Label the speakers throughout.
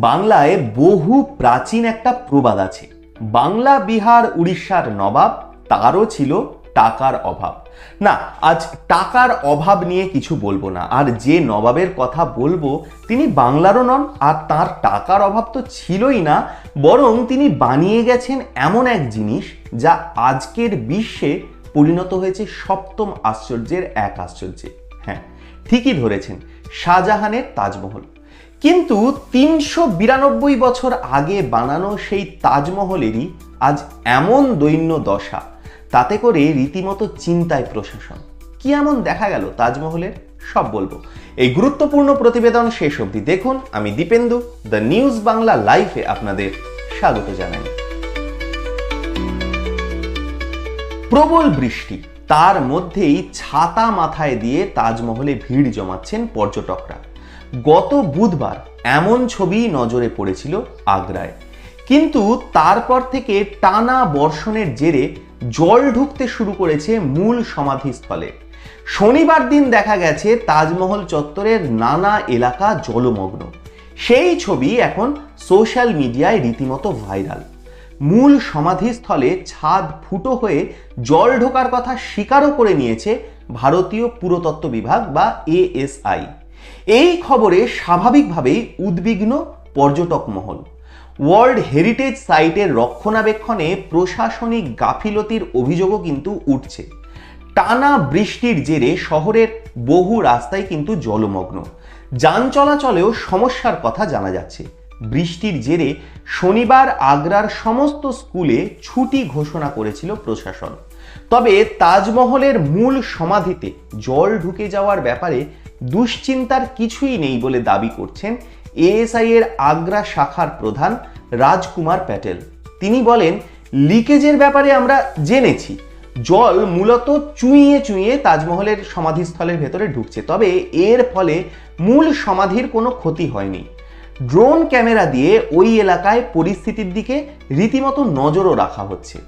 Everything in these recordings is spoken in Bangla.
Speaker 1: বাংলায় বহু প্রাচীন একটা প্রবাদ আছে। বাংলা, বিহার, উড়িষ্যার নবাব, তারও ছিল টাকার অভাব। না, আজ টাকার অভাব নিয়ে কিছু বলব না। আর যে নবাবের কথা বলব, তিনি বাংলারও নন, আর তার টাকার অভাব তো ছিলই না, বরং তিনি বানিয়ে গেছেন এমন এক জিনিস, যা আজকের বিশ্বে পরিণত হয়েছে সপ্তম আশ্চর্যের এক আশ্চর্যে। হ্যাঁ ঠিকই ধরেছেন, শাহজাহানের তাজমহল। কিন্তু তিনশো বিরানব্বই বছর আগে বানানো সেই তাজমহলেরই আজ এমন দৈন্য দশা, তাতে করে রীতিমতো চিন্তায় প্রশাসন। কি এমন দেখা গেল তাজমহলের? সব বলব। এই গুরুত্বপূর্ণ প্রতিবেদন শেষ অবধি দেখুন। আমি দীপেন্দু, দ্য নিউজ বাংলা লাইফে আপনাদের স্বাগত জানাই। প্রবল বৃষ্টি, তার মধ্যেই ছাতা মাথায় দিয়ে তাজমহলে ভিড় জমাচ্ছেন পর্যটকরা। গত বুধবার এমন ছবি নজরে পড়েছিল আগ্রায়। কিন্তু তারপর থেকে টানা বর্ষণের জেরে জল ঢুকতে শুরু করেছে মূল সমাধিস্থলে। শনিবার দিন দেখা গেছে তাজমহল চত্বরের নানা এলাকা জলমগ্ন। সেই ছবি এখন সোশ্যাল মিডিয়ায় রীতিমতো ভাইরাল। মূল সমাধিস্থলে ছাদ ফুটো হয়ে জল ঢোকার কথা স্বীকারও করে নিয়েছে ভারতীয় পুরাতত্ত্ব বিভাগ বা এএসআই। এই খবরে স্বাভাবিকভাবেই উদ্বিগ্ন পর্যটক মহল। ওয়ার্ল্ড হেরিটেজ সাইটের রক্ষণাবেক্ষণে প্রশাসনিক গাফিলতির অভিযোগও কিন্তু উঠছে। টানা বৃষ্টির জেরে শহরের বহু রাস্তায় কিন্তু জলমগ্ন। যান চলাচলেও সমস্যার কথা জানা যাচ্ছে। বৃষ্টির জেরে শনিবার আগ্রার সমস্ত স্কুলে ছুটি ঘোষণা করেছিল প্রশাসন। তবে তাজমহলের মূল সমাধিতে জল ঢুকে যাওয়ার ব্যাপারে দুশ্চিন্তার কিছুই নেই বলে দাবি করছেন এএসআই এর আগ্রা শাখার প্রধান রাজকুমার প্যাটেল। তিনি বলেন, লিকেজের ব্যাপারে আমরা জেনেছি। জল মূলত চুইয়ে চুইয়ে তাজমহলের সমাধিস্থলের ভেতরে ঢুকছে। তবে এর ফলে মূল সমাধির কোনো ক্ষতি হয়নি। ড্রোন ক্যামেরা দিয়ে ওই এলাকায় পরিস্থিতির দিকে রীতিমতো নজরও রাখা হচ্ছে।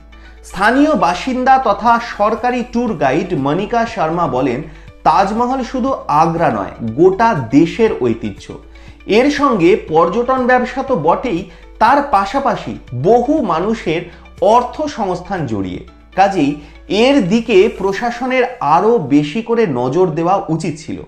Speaker 1: স্থানীয় বাসিন্দা তথা সরকারি ট্যুর গাইড মনিকা শর্মা বলেন তাজমহল শুধু আগ্রা নয়, গোটা দেশের ঐতিহ্য। এর সঙ্গে পর্যটন ব্যবসা তো বটেই, তার পাশাপাশি বহু মানুষের অর্থ সংস্থান জড়িয়ে। কাজেই এর দিকে প্রশাসনের আরও বেশি করে নজর দেওয়া উচিত ছিল।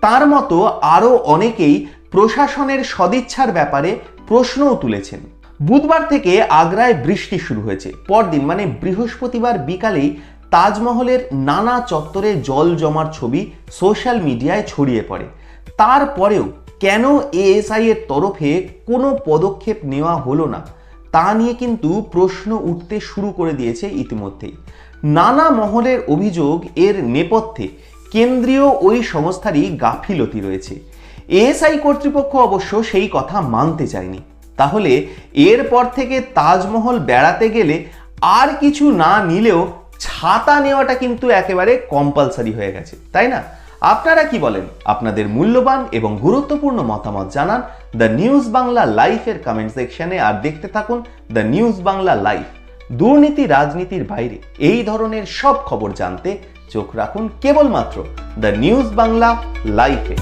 Speaker 1: তার মতো আরও অনেকেই প্রশাসনের সদিচ্ছার ব্যাপারে প্রশ্নও তুলেছেন। বুধবার থেকে আগ্রায় বৃষ্টি শুরু হয়েছে। পরদিন মানে বৃহস্পতিবার বিকালেই তাজমহলের নানা চত্বরে জল জমার ছবি সোশ্যাল মিডিয়ায় ছড়িয়ে পড়ে। তারপরেও কেন এএসআই এর তরফে কোনো পদক্ষেপ নেওয়া হলো না, তা নিয়ে কিন্তু প্রশ্ন উঠতে শুরু করে দিয়েছে ইতিমধ্যেই। নানা মহলের অভিযোগ এর নেপথ্যে কেন্দ্রীয় ওই সংস্থারই গাফিলতি রয়েছে। এএসআই কর্তৃপক্ষ অবশ্য সেই কথা মানতে চায়নি। তাহলে এরপর থেকে তাজমহল বেড়াতে গেলে আর কিছু না নিলেও ছাতা নেওয়াটা কিন্তু একেবারে কম্পালসারি হয়ে গেছে, তাই না? আপনারা কি বলেন? আপনাদের মূল্যবান এবং গুরুত্বপূর্ণ মতামত জানান দ্য নিউজ বাংলা লাইফের কমেন্ট সেকশনে আর দেখতে থাকুন দ্য নিউজ বাংলা লাইফ দুর্নীতি রাজনীতির বাইরে। এই ধরনের সব খবর জানতে চোখ রাখুন কেবলমাত্র দ্য নিউজ বাংলা লাইফে